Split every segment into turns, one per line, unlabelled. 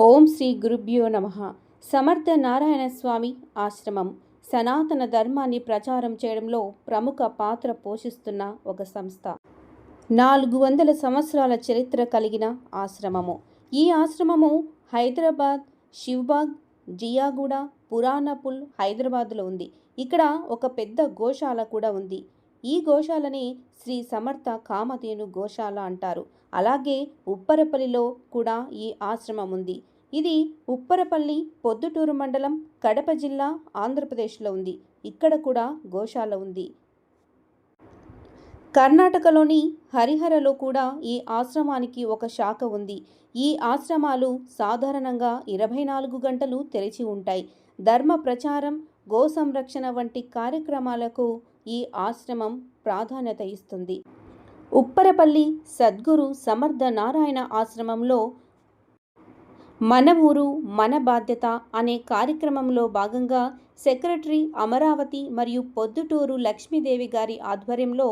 ఓం శ్రీ గురుభ్యో నమ. సమర్థ నారాయణ స్వామి ఆశ్రమం సనాతన ధర్మాన్ని ప్రచారం చేయడంలో ప్రముఖ పాత్ర పోషిస్తున్న ఒక సంస్థ. నాలుగు వందల సంవత్సరాల చరిత్ర కలిగిన ఆశ్రమము. ఈ ఆశ్రమము హైదరాబాద్ శివ్బాగ్ జియాగూడ పురాణపుల్ హైదరాబాద్లో ఉంది. ఇక్కడ ఒక పెద్ద గోశాల కూడా ఉంది. ఈ గోశాలని శ్రీ సమర్థ కామధేను గోశాల అంటారు. అలాగే ఉప్పరపల్లిలో కూడా ఈ ఆశ్రమం ఉంది. ఇది ఉప్పరపల్లి పొద్దుటూరు మండలం కడప జిల్లా ఆంధ్రప్రదేశ్లో ఉంది. ఇక్కడ కూడా గోశాల ఉంది. కర్ణాటకలోని హరిహరలో కూడా ఈ ఆశ్రమానికి ఒక శాఖ ఉంది. ఈ ఆశ్రమాలు సాధారణంగా ఇరవై నాలుగు గంటలు తెరిచి ఉంటాయి. ధర్మ ప్రచారం గో సంరక్షణ వంటి కార్యక్రమాలకు ఈ ఆశ్రమం ప్రాధాన్యత ఇస్తుంది. ఉప్పరపల్లి సద్గురు సమర్థ నారాయణ ఆశ్రమంలో మన ఊరు మన బాధ్యత అనే కార్యక్రమంలో భాగంగా సెక్రటరీ అమరావతి మరియు పొద్దుటూరు లక్ష్మీదేవి గారి ఆధ్వర్యంలో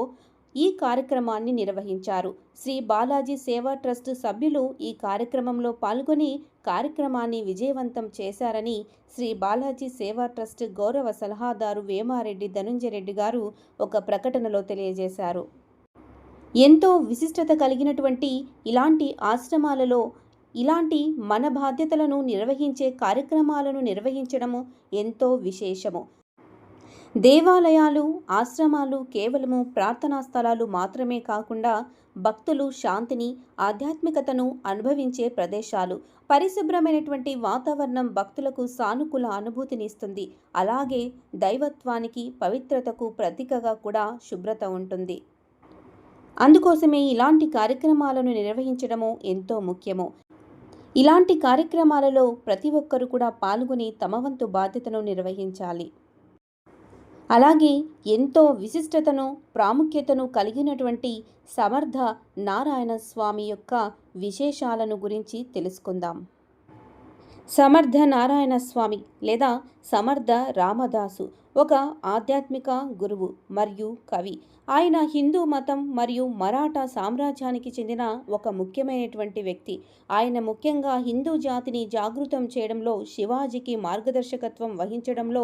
ఈ కార్యక్రమాన్ని నిర్వహించారు. శ్రీ బాలాజీ సేవా ట్రస్ట్ సభ్యులు ఈ కార్యక్రమంలో పాల్గొని కార్యక్రమాన్ని విజయవంతం చేశారని శ్రీ బాలాజీ సేవా ట్రస్ట్ గౌరవ సలహాదారు వేమారెడ్డి ధనుంజయరెడ్డి గారు ఒక ప్రకటనలో తెలియజేశారు. ఎంతో విశిష్టత కలిగినటువంటి ఇలాంటి ఆశ్రమాలలో ఇలాంటి మన బాధ్యతలను నిర్వహించే కార్యక్రమాలను నిర్వహించడము ఎంతో విశేషము. దేవాలయాలు ఆశ్రమాలు కేవలము ప్రార్థనా స్థలాలు మాత్రమే కాకుండా భక్తులు శాంతిని ఆధ్యాత్మికతను అనుభవించే ప్రదేశాలు. పరిశుభ్రమైనటువంటి వాతావరణం భక్తులకు సానుకూల అనుభూతినిస్తుంది అలాగే దైవత్వానికి పవిత్రతకు ప్రతీకగా కూడా శుభ్రత ఉంటుంది. అందుకోసమే ఇలాంటి కార్యక్రమాలను నిర్వహించడము ఎంతో ముఖ్యము. ఇలాంటి కార్యక్రమాలలో ప్రతి ఒక్కరు కూడా పాల్గొని తమ వంతు బాధ్యతను నిర్వహించాలి. అలాగే ఎంతో విశిష్టతను ప్రాముఖ్యతను కలిగినటువంటి సమర్థ నారాయణ స్వామి యొక్క విశేషాలను గురించి తెలుసుకుందాం. సమర్థ నారాయణ స్వామి లేదా సమర్థ రామదాసు ఒక ఆధ్యాత్మిక గురువు మరియు కవి. ఆయన హిందూ మతం మరియు మరాఠా సామ్రాజ్యానికి చెందిన ఒక ముఖ్యమైనటువంటి వ్యక్తి. ఆయన ముఖ్యంగా హిందూ జాతిని జాగృతం చేయడంలో శివాజీకి మార్గదర్శకత్వం వహించడంలో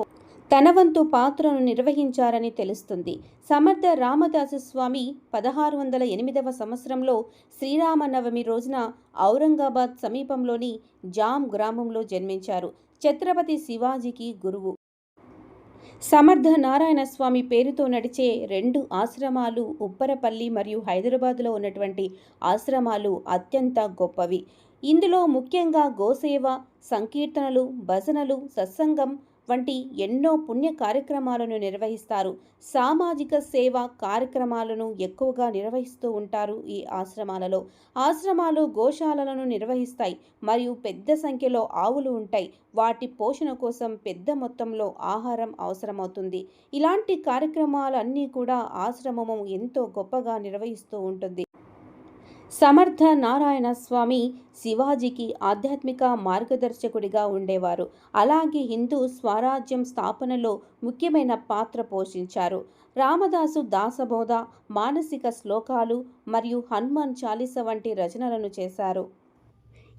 తన వంతు పాత్రను నిర్వహించారని తెలుస్తుంది. సమర్థ రామదాసు స్వామి పదహారు వందల ఎనిమిదవ సంవత్సరంలో శ్రీరామనవమి రోజున ఔరంగాబాద్ సమీపంలోని జామ్ గ్రామంలో జన్మించారు. ఛత్రపతి శివాజీకి గురువు. సమర్థ నారాయణ స్వామి పేరుతో నడిచే రెండు ఆశ్రమాలు ఉప్పరపల్లి మరియు హైదరాబాద్లో ఉన్నటువంటి ఆశ్రమాలు అత్యంత గొప్పవి. ఇందులో ముఖ్యంగా గోసేవ సంకీర్తనలు భజనలు సత్సంగం వంటి ఎన్నో పుణ్య కార్యక్రమాలను నిర్వహిస్తారు. సామాజిక సేవ కార్యక్రమాలను ఎక్కువగా నిర్వహిస్తూ ఉంటారు ఈ ఆశ్రమాలలో. ఆశ్రమాలు గోశాలలను నిర్వహిస్తాయి. మరియు పెద్ద సంఖ్యలో ఆవులు ఉంటాయి. వాటి పోషణ కోసం పెద్ద మొత్తంలో ఆహారం అవసరమవుతుంది. ఇలాంటి కార్యక్రమాలన్నీ కూడా ఆశ్రమము ఎంతో గొప్పగా నిర్వహిస్తూ ఉంటుంది. సమర్థ నారాయణ స్వామి శివాజీకి ఆధ్యాత్మిక మార్గదర్శకుడిగా ఉండేవారు. అలాగే హిందూ స్వరాజ్యం స్థాపనలో ముఖ్యమైన పాత్ర పోషించారు. రామదాసు దాసబోధ మానసిక శ్లోకాలు మరియు హనుమాన్ చాలీస వంటి రచనలను చేశారు.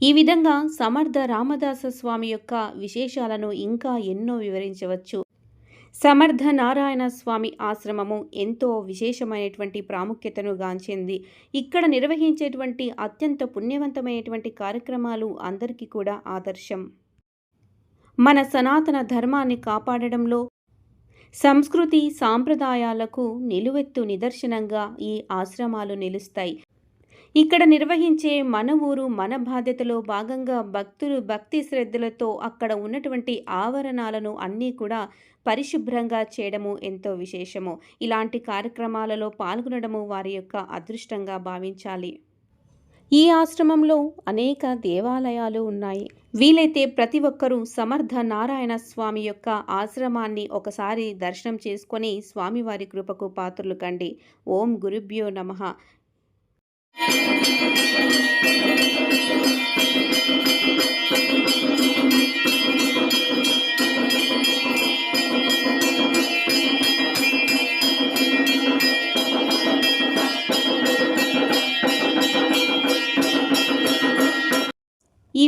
ఈ విధంగా సమర్థ రామదాస స్వామి యొక్క విశేషాలను ఇంకా ఎన్నో వివరించవచ్చు. సమర్థ నారాయణ స్వామి ఆశ్రమము ఎంతో విశేషమైనటువంటి ప్రాముఖ్యతను గాంచింది. ఇక్కడ నిర్వహించేటువంటి అత్యంత పుణ్యవంతమైనటువంటి కార్యక్రమాలు అందరికీ కూడా ఆదర్శం. మన సనాతన ధర్మాన్ని కాపాడడంలో సంస్కృతి సాంప్రదాయాలకు నిలువెత్తు నిదర్శనంగా ఈ ఆశ్రమాలు నిలుస్తాయి. ఇక్కడ నిర్వహించే మన ఊరు మన బాధ్యతలో భాగంగా భక్తులు భక్తి శ్రద్ధలతో అక్కడ ఉన్నటువంటి ఆవరణాలను అన్నీ కూడా పరిశుభ్రంగా చేయడము ఎంతో విశేషము. ఇలాంటి కార్యక్రమాలలో పాల్గొనడము వారి యొక్క అదృష్టంగా భావించాలి. ఈ ఆశ్రమంలో అనేక దేవాలయాలు ఉన్నాయి. వీలైతే ప్రతి ఒక్కరూ సమర్థ నారాయణ స్వామి యొక్క ఆశ్రమాన్ని ఒకసారి దర్శనం చేసుకొని స్వామివారి కృపకు పాత్రలు కండి. ఓం గురుభ్యో నమ. ఈ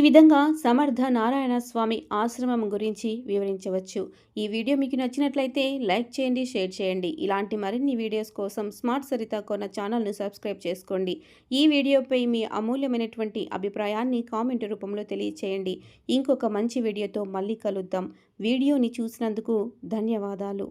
విధంగా సమర్థ నారాయణ స్వామి ఆశ్రమం గురించి వివరించవచ్చు. ఈ వీడియో మీకు నచ్చినట్లయితే లైక్ చేయండి షేర్ చేయండి. ఇలాంటి మరిన్ని వీడియోస్ కోసం స్మార్ట్ సరిత కొన్న ఛానల్ను సబ్స్క్రైబ్ చేసుకోండి. ఈ వీడియోపై మీ అమూల్యమైనటువంటి అభిప్రాయాన్ని కామెంట్ రూపంలో తెలియచేయండి. ఇంకొక మంచి వీడియోతో మళ్ళీ కలుద్దాం. వీడియోని చూసినందుకు ధన్యవాదాలు.